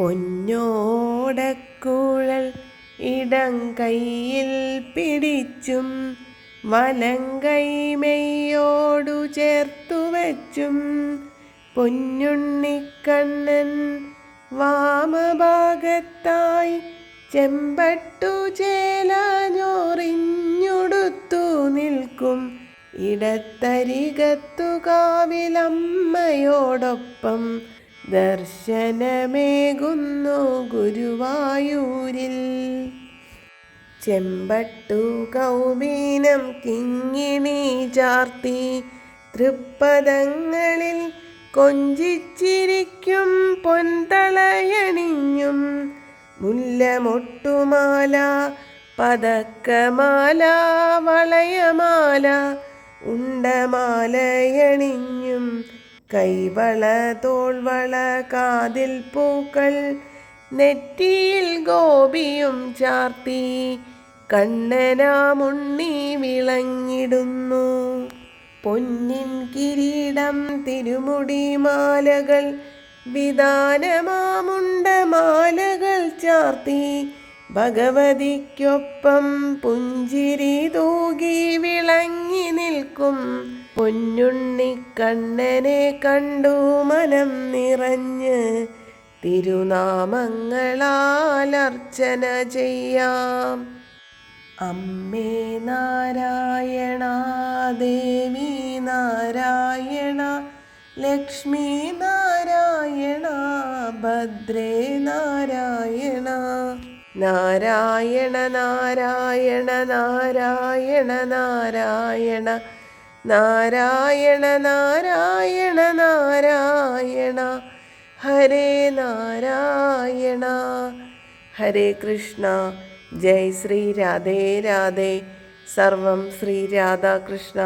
പൊന്നോടക്കുഴൽ ഇടം കയ്യിൽ പിടിച്ചും വലങ്കൈമയോടു ചേർത്തു വച്ചും. പൊന്നുണ്ണിക്കണ്ണൻ വാമഭാഗത്തായി ചെമ്പട്ടു ചേലാഞ്ഞോറിഞ്ഞുടുത്തു നിൽക്കും. ഇടത്തരികത്തു കാവിലമ്മയോടൊപ്പം ദർശനമേകുന്നു ഗുരുവായൂരിൽ. ചെമ്പട്ടു കൗമീനം കിങ്ങിണി ചാർത്തി തൃപ്പദങ്ങളിൽ കൊഞ്ചിച്ചിരിക്കും പൊന്തളയണിഞ്ഞും മുല്ലമൊട്ടുമാല പതക്കമാല വളയമാല ഉണ്ടമാലയണിഞ്ഞും. കൈവള തോൾവള കാതിൽ പൂക്കൾ നെറ്റിയിൽ ഗോപിയും ചാർത്തി കണ്ണനാമുണ്ണി വിളങ്ങിടുന്നു. പൊന്നിൻ കിരീടം തിരുമുടി മാലകൾ വിധാനമാമുണ്ട മാലകൾ ചാർത്തി ഭഗവതിക്കൊപ്പം പുഞ്ചിരി തൂകി നിൽക്കും. പൊന്നുണ്ണിക്കണ്ണനെ കണ്ടു മനം നിറഞ്ഞ്. തിരുനാമങ്ങളാൽ അർച്ചന ചെയ്യാം. അമ്മേ നാരായണ ദേവി നാരായണ ലക്ഷ്മി നാരായണ ഭദ്രേ നാരായണ. നാരായണ നാരായണ നാരായണ നാരായണ. നാരായണ നാരായണ നാരായണ. ഹരേ നാരായണ. ഹരേ കൃഷ്ണ. ജയ് ശ്രീ രാധേ രാധേ. സർവം ശ്രീ രാധാകൃഷ്ണ